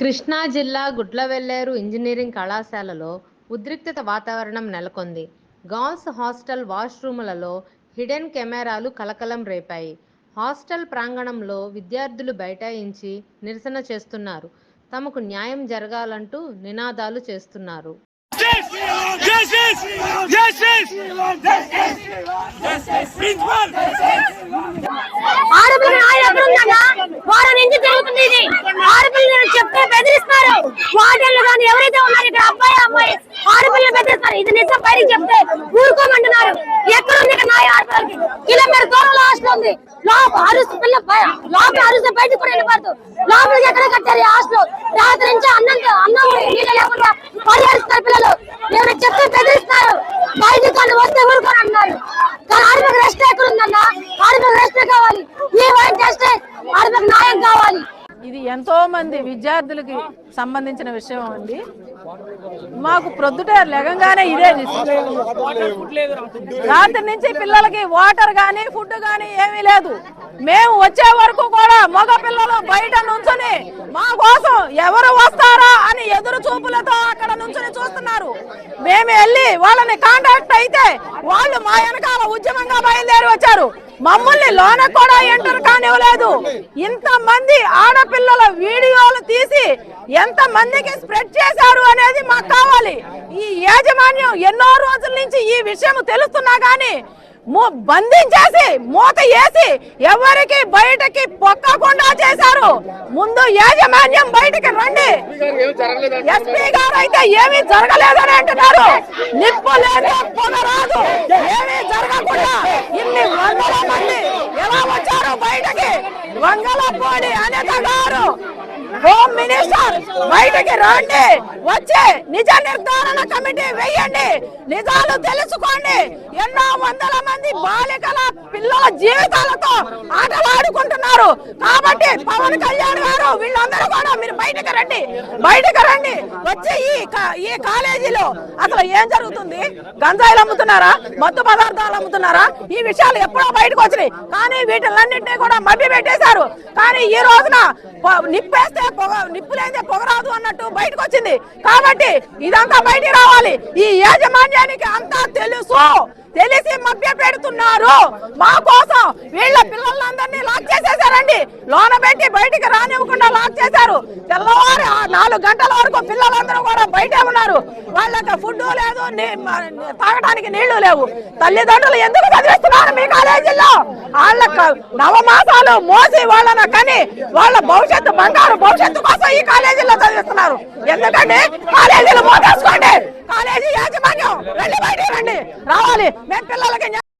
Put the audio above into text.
కృష్ణా జిల్లా గుడ్లవెల్లేరు ఇంజనీరింగ్ కళాశాలలో ఉద్రిక్తత వాతావరణం నెలకొంది. గర్ల్స్ హాస్టల్ వాష్రూములలో హిడెన్ కెమెరాలు కలకలం రేపాయి. హాస్టల్ ప్రాంగణంలో విద్యార్థులు బైఠాయించి నిరసన చేస్తున్నారు. తమకు న్యాయం జరగాలంటూ నినాదాలు చేస్తున్నారు. ఆడపిల్ల ఎక్కడ వారం నుంచి జరుగుతుంది ఇది ఆడపిల్లలు చెప్తే బెదిరిస్తారు వార్డెన్లు కానీ ఎవరైతే ఉన్నారు ఇక్కడ అబ్బాయి అమ్మాయి ఆడపిల్లలు బెదిరిస్తారు ఇది చెప్తే ఊరుకోమంటున్నారు. ఎక్కడ ఉంది ఇక్కడ నాయ ఆడపిల్లలకి కిలోమీటర్ దూరంలో హాస్టల్ ఉంది. లోపల అరుస్తు పిల్ల లోపల అరుస్తే బయటకు కూడా వెళ్ళిపోద్దు లోపలికి ఎక్కడ కట్టారు హాస్టల్? రాత్రి నుంచి అన్నం అన్నం నీళ్ళు లేకుండా పరిహరిస్తారు పిల్లలు. ఎవరు చెప్తే బెదిరిస్తారు బయటకు వాళ్ళు వస్తే ఊరుకొని అంటున్నారు. కానీ ఆడపిల్ల రెస్ట్ ఎక్కడ ఉందన్నా? ఆడపిల్ల రెస్ట్ కావాలి? ఈ వైట్ రెస్ట్ ఆడపిల్ల న్యాయం కావాలి. ఇది ఎంతో మంది విద్యార్థులకి సంబంధించిన విషయం అండి. మాకు ప్రొద్దుట లెగంగానే ఇదే రాత్రి నుంచి పిల్లలకి వాటర్ కానీ ఫుడ్ కానీ ఏమీ లేదు. మేము వచ్చే వరకు కూడా మగ పిల్లలు బయట నుంచుని మా కోసం ఎవరు వస్తారా అని ఎదురు చూపులతో అక్కడ నుంచుని చూస్తున్నారు. మేము వెళ్ళి వాళ్ళని కాంటాక్ట్ అయితే వాళ్ళు మా వెనకాల ఉద్యమంగా బయలుదేరి వచ్చారు. మమ్మల్ని లోన కూడా ఎంటర్ కానివ్వలేదు. ఇంత మంది ఆడపిల్లల వీడియోలు తీసి ఎంత మందికి స్ప్రెడ్ చేశారు అనేది మాకు కావాలి. ఈ యాజమాన్యం ఎన్నో రోజుల నుంచి ఈ విషయం తెలుస్తున్నా గానీ బంధించేసి మూత వేసి ఎవరికి బయటకి పొక్కకుండా చేశారు. ముందు యాజమాన్యం బయటికి రండి. ఎస్పీ గారు అయితే ఏమీ జరగలేదని అంటున్నారు. నిప్పు లేదు పొగ రాదు ఏమీ జరగకుండా ఇన్ని వందల మంది ఎలా వచ్చారు బయటకి వంగలపూడి అనిత గారు. హోమ్ మినిస్టర్ బయటకి రండి. వచ్చి నిజ నిర్ధారణ కమిటీ వేయండి. నిజాలు తెలుసుకోండి. ఎన్నో వందల మంది బాలికల పిల్లల జీవితాలతో ఆటలాడుకుంటున్నారు. కాబట్టి పవన్ కళ్యాణ్ గారు వీళ్ళందరూ కూడా మీరు బయటకు రండి. బయటకు రండి. వచ్చి ఈ ఈ కాలేజీలో అసలు ఏం జరుగుతుంది? గంజాయిలు అమ్ముతున్నారా? మత్తు పదార్థాలు అమ్ముతున్నారా? ఈ విషయాలు ఎప్పుడో బయటకు వచ్చినాయి. కానీ వీటిలన్నింటినీ కూడా మభ్య పెట్టేశారు. కానీ ఈ రోజున నిప్పేస్తే పొగ నిప్పు లేస్తే పొగరాదు అన్నట్టు బయటకు వచ్చింది. కాబట్టి ఇదంతా బయటికి రావాలి. ఈ యాజమాన్యానికి అంతా తెలుసు. తెలిసి మభ్య పెడుతున్నారు. మా కోసం వీళ్ళ పిల్లలందరినీ లాక్ చేసేసారండి లోన పెట్టి బయటికి రానివ్వకుండా లాక్ చేశారు. తెల్లవారు నాలుగు గంటల వరకు పిల్లలందరూ కూడా బయటే ఉన్నారు. వాళ్ళకి ఫుడ్ లేదు తాగడానికి నీళ్ళు లేవు. తల్లిదండ్రులు ఎందుకు చదివిస్తున్నారు మీ కాలేజీలో వాళ్ళ నవమాసాలు మోసి వాళ్ళని కని వాళ్ళ భవిష్యత్తు బంగారు భవిష్యత్తు కోసం ఈ కాలేజీలో చదివిస్తున్నారు. ఎందుకంటే కాలేజీలు మోసేసుకోండి. కాలేజీ యాజమాన్యం. రండి బయటికి రండి. రావాలి. మేము పిల్లలకి